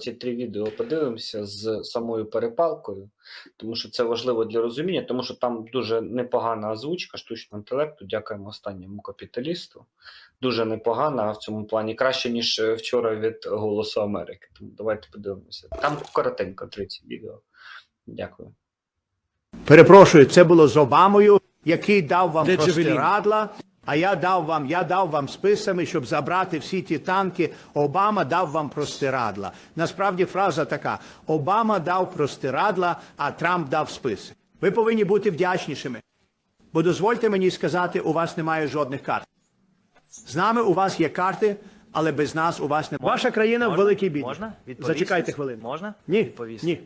ці три відео подивимося з самою перепалкою, тому що це важливо для розуміння, тому що там дуже непогана озвучка штучного інтелекту. Дякуємо останньому капіталісту. Дуже непогана в цьому плані, краще, ніж е, вчора від Голосу Америки. Тому давайте подивимося. Там коротенько 30 відео. Дякую. Перепрошую, це було з Обамою, який дав вам Де простирадла, а я дав вам, я дав вам списами, щоб забрати всі ті танки. Обама дав вам простирадла. Насправді фраза така: Обама дав простирадла, а Трамп дав списи. Ви повинні бути вдячнішими. Бо дозвольте мені сказати, у вас немає жодних карт. З нами у вас є карти, але без нас у вас немає. Ваша країна в великій біді. Можна відповісти? Зачекайте хвилину. Можна Ні, відповісти? ні.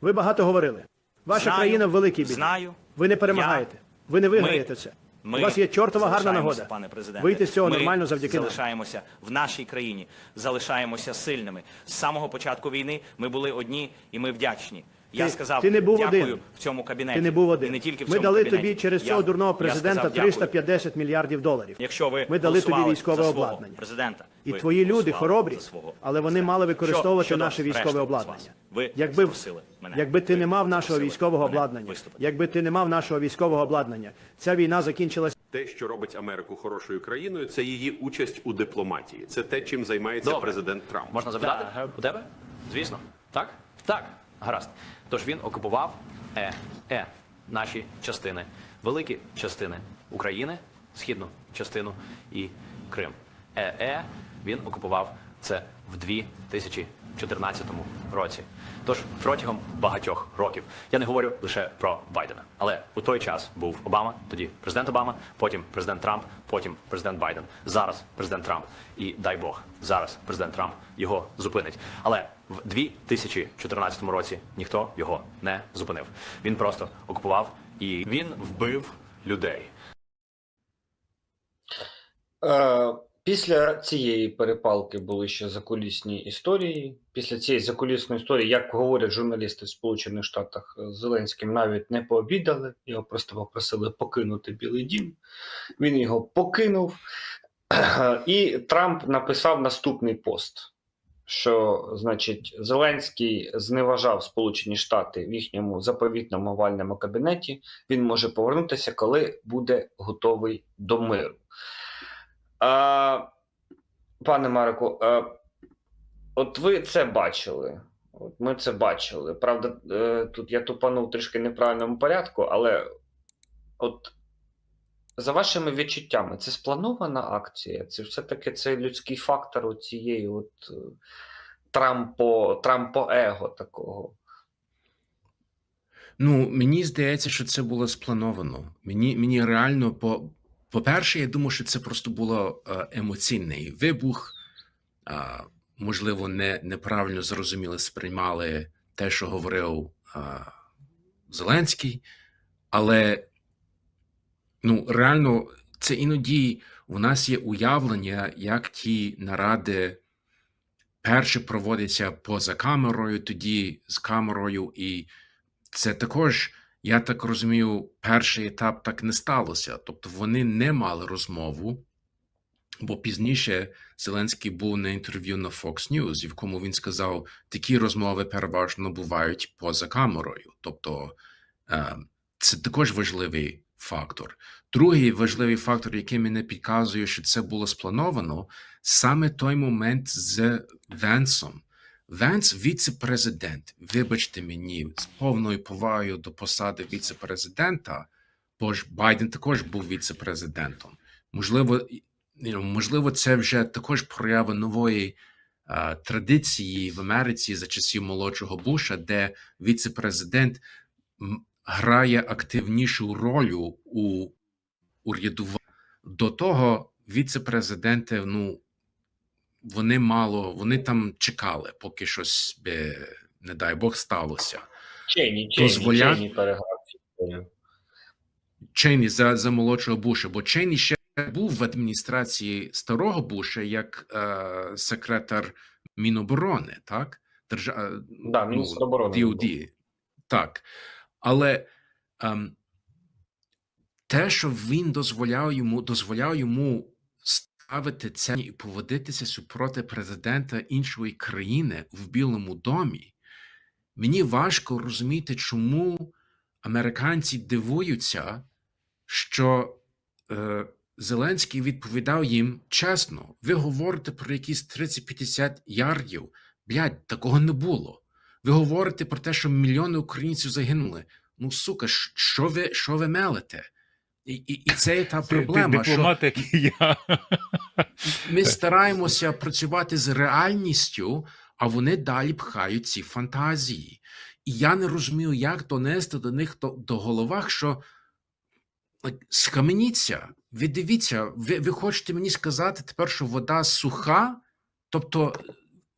Ви багато говорили. Ваша Знаю, країна в великій біді. знаю. Ви не перемагаєте. Ви не виграєте це. Ми У вас є чортова гарна нагода. пане президенте. Вийти з цього Ми нормально завдяки нам. залишаємося в нашій країні, залишаємося сильними. З самого початку війни ми були одні, і ми вдячні. Я Ти- сказав ти не був дякую один. в цьому кабінеті. Ти не був один. І не тільки в Ми цьому дали кабінеті. тобі через Я- цього дурного я президента сказав дякую. 350 мільярдів доларів. Якщо ви Ми дали тобі голосували військове за свого обладнання. президента, І ви твої люди голосували хоробрі, за свого але вони мали використовувати Що- щодо наше військове решти з обладнання. вас? Ви якби, запросили мене. якби ти Ви не мав нашого військового мене обладнання, виступити. якби ти не мав нашого військового обладнання, ця війна закінчилася. Те, що робить Америку хорошою країною, це її участь у дипломатії. Це те, чим займається Добре. президент Трамп. Можна запитати у тебе? Звісно. Так? Так. Гаразд. Тож він окупував е, е, наші частини, великі частини України, східну частину і Крим. Е, е, він окупував це в 2014 році. Тож протягом багатьох років я не говорю лише про Байдена, але у той час був Обама, тоді президент Обама, потім президент Трамп, потім президент Байден. Зараз президент Трамп. І дай Бог, зараз президент Трамп його зупинить. Але в 2014 році ніхто його не зупинив. Він просто окупував і він вбив людей. Е, після цієї перепалки були ще закулісні історії. Після цієї закулісної історії, як говорять журналісти в Сполучених Штатах, Зеленським навіть не пообідали, його просто попросили покинути Білий Дім. Він його покинув, і Трамп написав наступний пост. Що, значить, Зеленський зневажав Сполучені Штати в їхньому заповітному овальному кабінеті. Він може повернутися, коли буде готовий до миру. А, пане Марику, а, от ви це бачили. От ми це бачили. Правда, е, тут я тупанув трішки неправильному порядку, але от за вашими відчуттями, це спланована акція? Це все-таки це людський фактор у цієї от е, трампо, трампо-его такого. Ну, мені здається, що це було сплановано. Мені, мені реально, по, по-перше, я думаю, що це просто було е, емоційний вибух. Е, можливо, не, неправильно зрозуміли, сприймали те, що говорив е, Зеленський, але ну, реально, це іноді у нас є уявлення, як ті наради перше проводяться поза камерою, тоді з камерою, і це також, я так розумію, перший етап так не сталося. Тобто вони не мали розмову, бо пізніше Зеленський був на інтерв'ю на Fox News, в якому він сказав, такі розмови переважно бувають поза камерою. Тобто е, це також важливий фактор. Другий важливий фактор, який мене підказує, що це було сплановано, саме той момент з Венсом. Венс віце-президент. Вибачте мені, з повною повагою до посади віце-президента, бо ж Байден також був віце-президентом. Можливо, можливо, це вже також проява нової традиції в Америці за часів молодшого Буша, де віце-президент грає активнішу роль у урядуванні. До того віце-президенти, ну вони мало, вони там чекали, поки щось би, не дай Бог, сталося. Чейні, Чейні, Дозволя- Чейні переграв цю. Чейні за, за молодшого Буша, бо Чейні ще був в адміністрації старого Буша як е, секретар Міноборони, так? Держа... е, Да, міністр оборони він DOD. Так. Але ем, те, що він дозволяв йому, дозволяв йому ставити це і поводитися супроти президента іншої країни в Білому домі, мені важко розуміти, чому американці дивуються, що е, Зеленський відповідав їм чесно: ви говорите про якісь 30-50 ярдів. Блядь, такого не було. Ви говорите про те, що мільйони українців загинули. Ну, сука, що ви, що ви мелите? І, і, і це є та проблема. що дипломат, як я. ми стараємося працювати з реальністю, а вони далі пхають ці фантазії. І я не розумію, як донести до них до, до головах, що схаменіться, ви дивіться, ви, ви хочете мені сказати тепер, що вода суха? Тобто,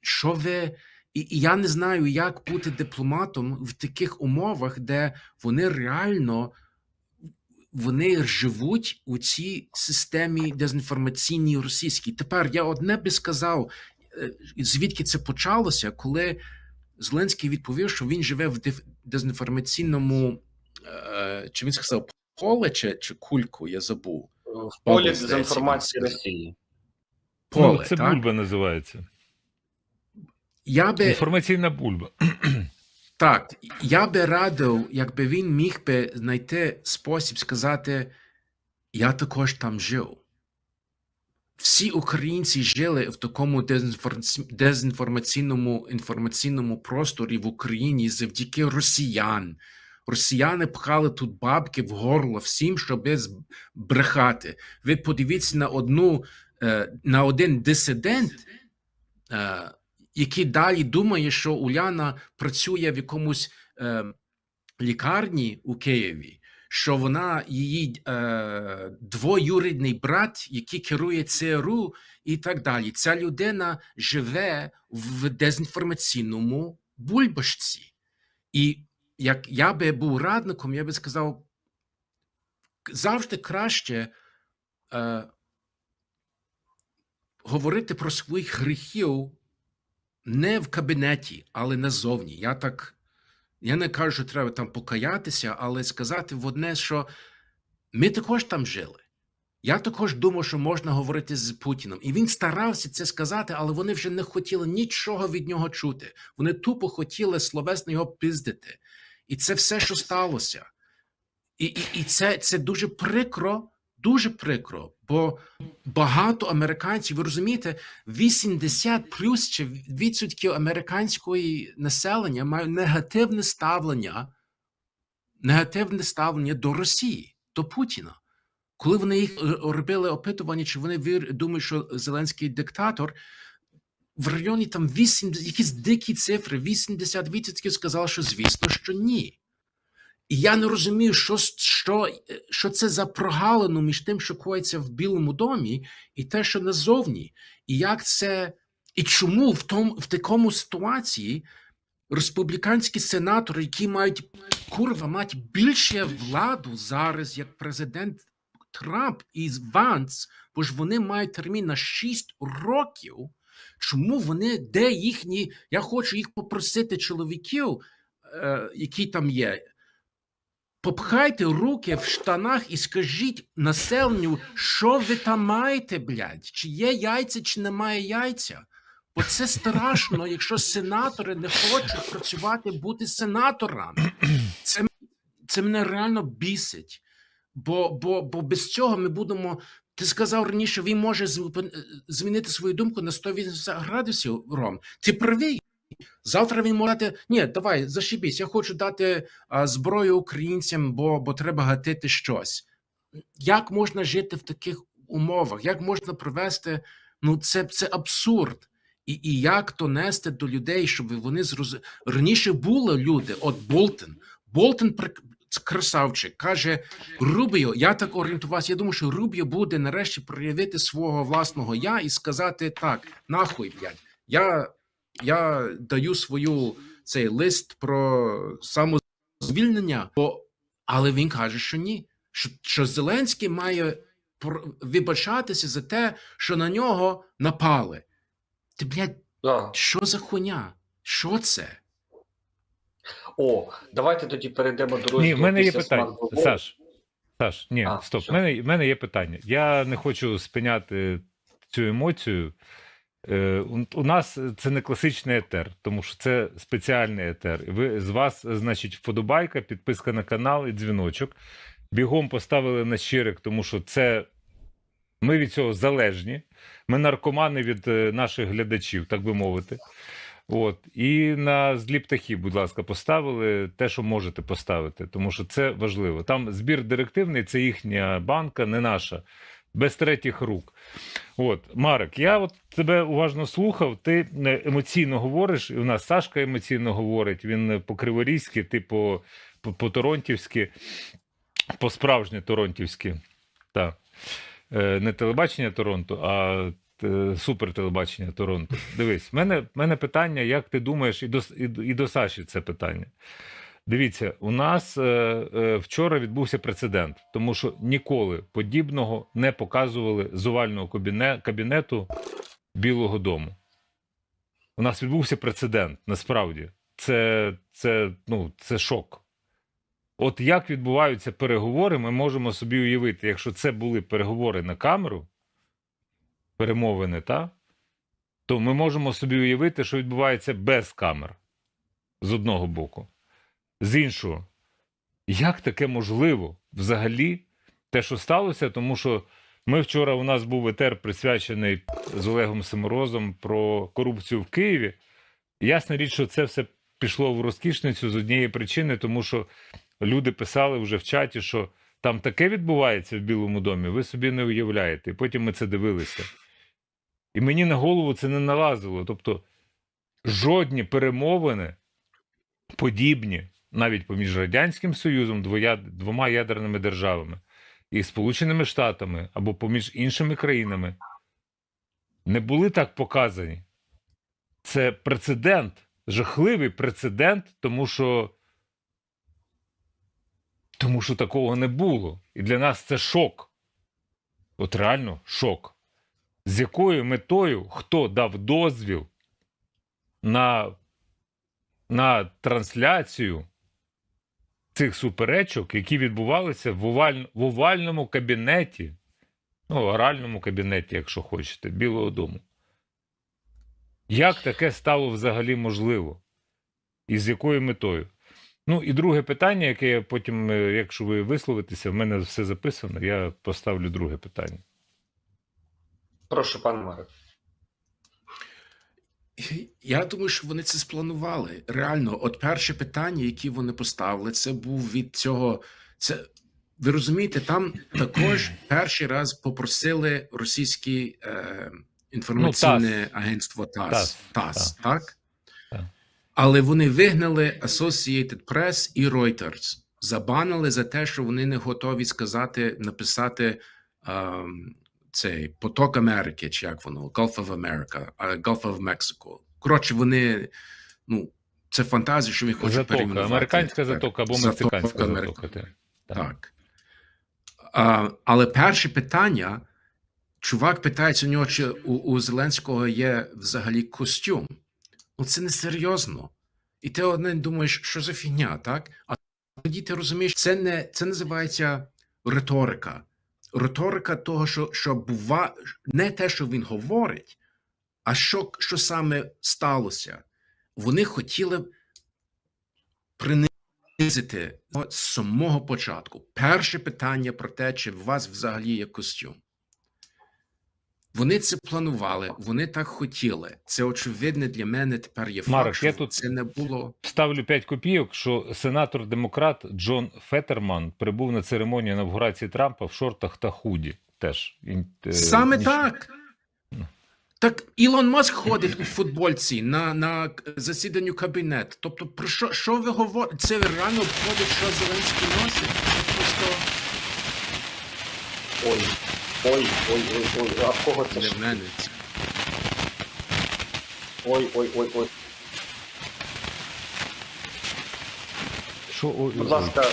що ви. І, і я не знаю, як бути дипломатом в таких умовах, де вони реально вони живуть у цій системі дезінформаційній російській. Тепер я одне би сказав, е, звідки це почалося, коли Зеленський відповів, що він живе в деф- дезінформаційному, е, чи він сказав поле чи, чи кульку, я забув. В полі дезінформації Росії. Поле, ну, це так? бульба називається. Я би Інформаційна бульба. Так, я би радив, якби він міг би знайти спосіб сказати: я також там жив. Всі українці жили в такому дезінформаційному інформаційному просторі в Україні завдяки росіян. Росіяни пхали тут бабки в горло всім, щоб брехати. Ви подивіться на одну е, на один дисидент, е, який далі думає, що Уляна працює в якомусь е, лікарні у Києві, що вона її е, двоюрідний брат, який керує ЦРУ, і так далі. Ця людина живе в дезінформаційному бульбашці. І як я би був радником, я би сказав, завжди краще е, говорити про своїх гріхів не в кабінеті, але назовні. Я так я не кажу, що треба там покаятися, але сказати в одне, що ми також там жили. Я також думав, що можна говорити з Путіном. І він старався це сказати, але вони вже не хотіли нічого від нього чути. Вони тупо хотіли словесно його пиздити. І це все, що сталося. І, і, і це, це дуже прикро, дуже прикро, бо багато американців, ви розумієте, 80 плюс чи відсотків американської населення мають негативне ставлення, негативне ставлення до Росії, до Путіна. Коли вони їх е, робили опитування, чи вони вір- думають, що Зеленський диктатор, в районі там 8, якісь дикі цифри, 80% сказали, що звісно, що ні. І я не розумію, що, що, е, що це за прогалину між тим, що коїться в Білому домі, і те, що назовні. І як це, і чому в тому в такому ситуації республіканські сенатори, які мають курва, мають більше владу зараз, як президент Трамп і Ванс, бо ж вони мають термін на 6 років. Чому вони, де їхні? Я хочу їх попросити чоловіків, е, які там є. Попхайте руки в штанах і скажіть населенню, що ви там маєте, блядь? Чи є яйця, чи немає яйця? Бо це страшно, якщо сенатори не хочуть працювати, бути сенаторами. Це, це мене реально бісить. Бо, бо, бо без цього ми будемо. Ти сказав раніше, він може змінити свою думку на 180 градусів, Ром. Ти правий. Завтра він може дати, ні, давай, зашибісь, я хочу дати а, зброю українцям, бо, бо треба гатити щось. Як можна жити в таких умовах? Як можна провести? Ну, це, це абсурд. І, і як то нести до людей, щоб вони зрозуміли. Раніше були люди, от. Болтон прик- красавчик, каже Рубіо, я так орієнтувався. Я думаю, що Рубіо буде нарешті проявити свого власного я і сказати так: нахуй, блядь, я я даю свою цей лист про самозвільнення, бо але він каже, що ні. Що, що Зеленський має вибачатися за те, що на нього напали. Ти, блядь, Да. що за хуйня? Що це? О, давайте тоді перейдемо до розділу Ні, в мене є питання. Саш, Саш, ні, А, стоп. В мене, в мене є питання. Я не хочу спиняти цю емоцію. Е, у- нас це не класичний етер, тому що це спеціальний етер. Ви з вас, значить, вподобайка, підписка на канал і дзвіночок. Бігом поставили на щирик, тому що це ми від цього залежні. Ми наркомани від е, наших глядачів, так би мовити. От. І на злі птахи, будь ласка, поставили те, що можете поставити, тому що це важливо. Там збір директивний, це їхня банка, не наша, без третіх рук. От, Марик, я от тебе уважно слухав. Ти е, емоційно говориш, і у нас Сашка емоційно говорить. Він е, по-криворізьки, ти по, по, по-торонтівськи, по-справжнє торонтівськи. Так. Е, Не телебачення Торонто, а супертелебачення Торонто. Дивись, в мене, мене питання, як ти думаєш, і до, і, і до Саші це питання. Дивіться, у нас е, е, вчора відбувся прецедент, тому що ніколи подібного не показували з овального кабінету Білого Дому. У нас відбувся прецедент, насправді. Це, це, ну, це шок. От як відбуваються переговори, ми можемо собі уявити, якщо це були переговори на камеру, перемовини, та, то ми можемо собі уявити, що відбувається без камер з одного боку. З іншого, як таке можливо взагалі те, що сталося, тому що ми вчора у нас був етер присвячений з Олегом Семорозом про корупцію в Києві. Ясна річ, що це все пішло в розкішницю з однієї причини, тому що люди писали вже в чаті, що там таке відбувається в Білому домі, ви собі не уявляєте. І потім ми це дивилися. І мені на голову це не налазило. Тобто жодні перемовини подібні навіть поміж Радянським Союзом, двома ядерними державами і Сполученими Штатами або поміж іншими країнами не були так показані. Це прецедент, жахливий прецедент, тому що, тому що такого не було. І для нас це шок. От реально шок. З якою метою хто дав дозвіл на, на трансляцію цих суперечок, які відбувалися в, оваль... в овальному кабінеті, ну, оральному кабінеті, якщо хочете, Білого Дому. Як таке стало взагалі можливо? І з якою метою? Ну і друге питання, яке я потім, е, якщо ви висловитеся, в мене все записано, я поставлю друге питання. Прошу, пане Марик. Я думаю, що вони це спланували. Реально, от перше питання, яке вони поставили, це був від цього. Це ви розумієте, там також перший раз попросили російське е, інформаційне агентство ТАСС, ТАСС, ТАСС, так? Так. Але вони вигнали Associated Press і Reuters, забанили за те, що вони не готові сказати, написати ем, цей поток Америки, чи як воно, Gulf of America, Gulf of Mexico. Коротше, вони, ну, це фантазія, що він хоче Затока, перейменувати. американська затока або мексиканська затока. Так. Так. Так. А, але перше питання: чувак питається у нього, чи у, у Зеленського є взагалі костюм. Ну, це не серйозно. І ти одне думаєш, що за фігня, так? А тоді ти розумієш, це не це називається риторика. Риторика того, що, що бува не те, що він говорить, а що, що саме сталося. Вони хотіли принизити з самого початку. Перше питання про те, чи у вас взагалі є костюм. Вони це планували, вони так хотіли. Це очевидне для мене тепер є факт, Марek, що я тут- це не було. Ставлю 5 копійок, що сенатор-демократ Джон Феттерман прибув на церемонію інавгурації Трампа в шортах та худі. Теж е, Саме ніч- так. Так Ілон Маск ходить у футбольці на, на засіданню кабінету. Тобто, про що, що ви говорите? Це реально входить, що Зеленський носить? Це просто Ой, ой, ой, ой, ой, а в кого це? для ж? мене. Ой, ой, ой, ой. Що, ой, Будь ой. ласка,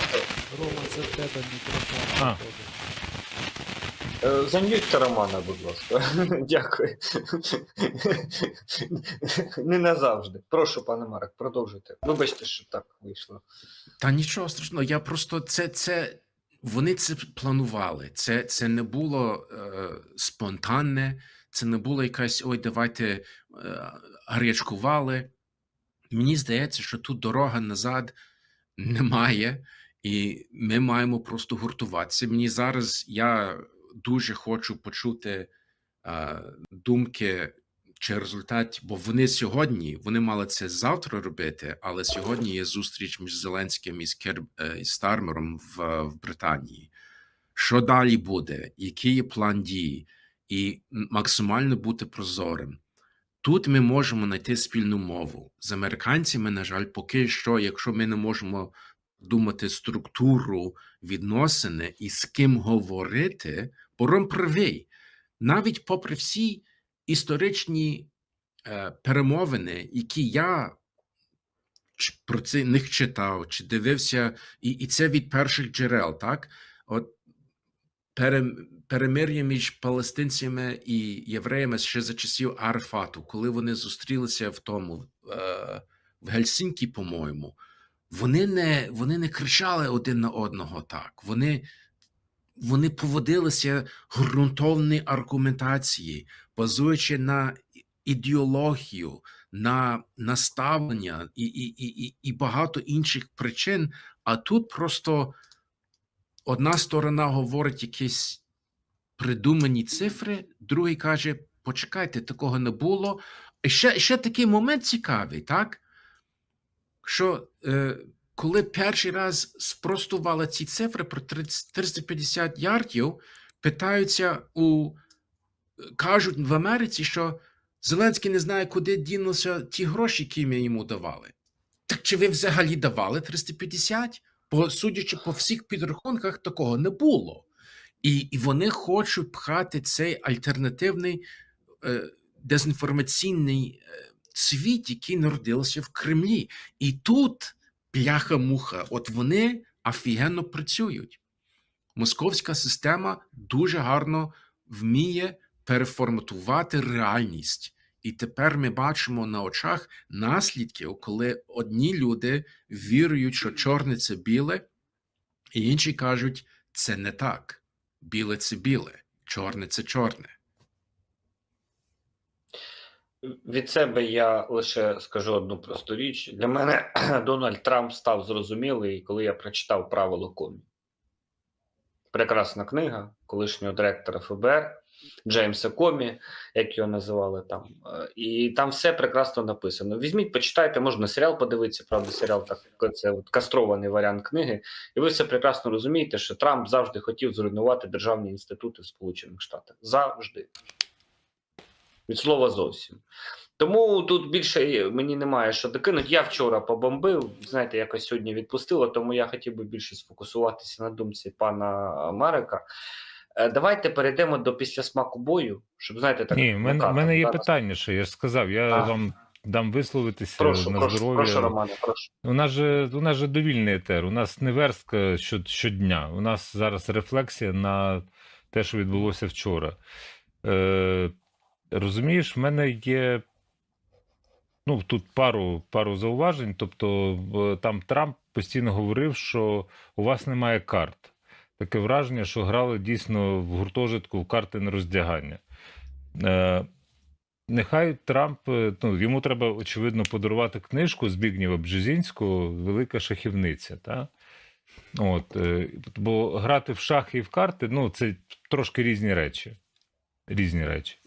А, е, зам'ютьте Романа, будь ласка. Дякую. Не назавжди. Прошу, пане Марик, продовжуйте. Вибачте, що так вийшло. Та нічого страшного. Я просто це, це вони це планували. Це, це не було е, спонтанне, Це не було якась ой, давайте е, гарячкували. Мені здається, що тут дорога назад немає, і ми маємо просто гуртуватися. Мені зараз я дуже хочу почути е, думки чи результат, бо вони сьогодні вони мали це завтра робити, але сьогодні є зустріч між Зеленським і Скер, е, і Стармером в, в Британії. Що далі буде? Який є план дії? І максимально бути прозорим. Тут ми можемо знайти спільну мову з американцями. На жаль, поки що, якщо ми не можемо думати структуру відносини і з ким говорити, Бором правий, навіть попри всі історичні е, перемовини, які я про це них читав, чи дивився, і, і це від перших джерел, так? От пере, перемир'я між палестинцями і євреями ще за часів Арафату, коли вони зустрілися в тому е, в Гельсінкі, по-моєму, вони не, вони не кричали один на одного так. Вони, вони поводилися ґрунтовної аргументації, базуючи на ідеологію, на наставлення і, і, і, і, багато інших причин. А тут просто одна сторона говорить якісь придумані цифри, другий каже: почекайте, такого не було. І ще, ще такий момент цікавий, так? Що е, коли перший раз спростували ці цифри про 30, 350 ярдів, питаються у кажуть в Америці, що Зеленський не знає, куди дінулися ті гроші, які ми йому давали. Так чи ви взагалі давали 350? Бо, судячи по всіх підрахунках, такого не було. І, і вони хочуть пхати цей альтернативний е, дезінформаційний е, світ, який народився в Кремлі. І тут пляха-муха, от вони офігенно працюють. Московська система дуже гарно вміє переформатувати реальність. І тепер ми бачимо на очах наслідків, коли одні люди вірують, що чорне це біле, і інші кажуть, це не так. Біле це біле, чорне це чорне. Від себе я лише скажу одну просту річ. Для мене Дональд Трамп став зрозумілий, коли я прочитав правило комі. Прекрасна книга колишнього директора ФБР Джеймса Комі, як його називали там. Е, І там все прекрасно написано. Візьміть, почитайте, можна серіал подивитися, правда, серіал так це от кастрований варіант книги. І ви все прекрасно розумієте, що Трамп завжди хотів зруйнувати державні інститути в Сполучених Штатах. Завжди. Від слова зовсім. Тому тут більше мені немає що докинути. Я вчора побомбив, знаєте, якось сьогодні відпустило, тому я хотів би більше сфокусуватися на думці пана Марика. Е, Давайте перейдемо до післясмаку бою, щоб знаєте, так Ні, в мене, в мене є зараз. питання, що я ж сказав, я А. вам дам висловитися Прошу, на прошу, здоров'я. прошу, Романе, прошу. У нас же у нас же довільний етер. У нас не верстка що, щодня. У нас зараз рефлексія на те, що відбулося вчора. Е, розумієш, в мене є ну, тут пару, пару зауважень. Тобто, там Трамп постійно говорив, що у вас немає карт. Таке враження, що грали дійсно в гуртожитку в карти на роздягання. Е, Нехай Трамп, е, ну йому треба очевидно подарувати книжку Збігнєва Бжезінського Велика шахівниця. Та? От, е, бо грати в шахи і в карти ну, це трошки різні речі. Різні речі.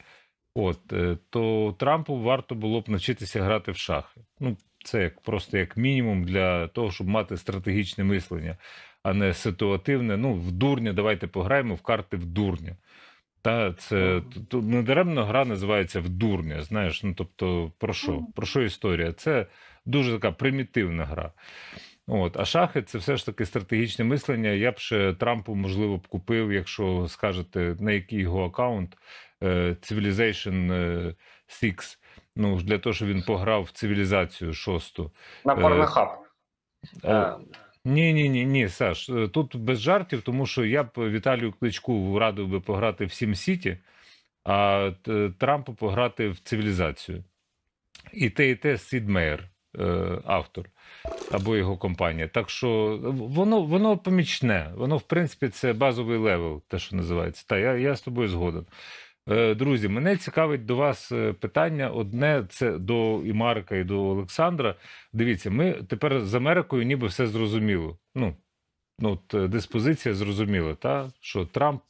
От, е, то Трампу варто було б навчитися грати в шахи. Ну, це як просто як мінімум для того, щоб мати стратегічне мислення, а не ситуативне. Ну, в дурня, давайте пограємо в карти в дурня. Та це тут недаремно гра називається в дурня. Знаєш, ну тобто, про що? Про що історія? Це дуже така примітивна гра. От, а шахи це все ж таки стратегічне мислення. Я б ще Трампу, можливо, б купив, якщо скажете, на який його аккаунт е, Civilization е, 6, ну, для того, щоб він пограв в цивілізацію шосту. На Е, порнохаб. Е, Ні, ні, ні, ні, Саш, е, тут без жартів, тому що я б Віталію Кличку радив би пограти в Сім Сіті, а Трампу пограти в цивілізацію. І те, і те Сід Мейер, е, автор, або його компанія. Так що воно, воно помічне, воно, в принципі, це базовий левел, те, що називається. Та я, я з тобою згоден. Е, Друзі, мене цікавить до вас е, питання. Одне це до і Марка, і до Олександра. Дивіться, ми тепер з Америкою ніби все зрозуміло. Ну, ну от е, диспозиція зрозуміла, та що Трамп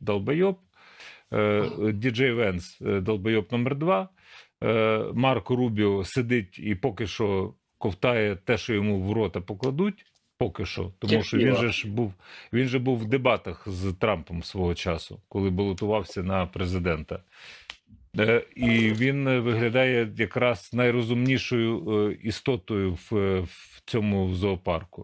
долбойоб, Діджей Венс долбойоб номер два. Е, Марко Рубіо сидить і поки що ковтає те, що йому в рота покладуть. Поки що, тому що він же ж був він же був в дебатах з Трампом свого часу, коли балотувався на президента. Е, І він виглядає якраз найрозумнішою е, істотою в, в цьому зоопарку.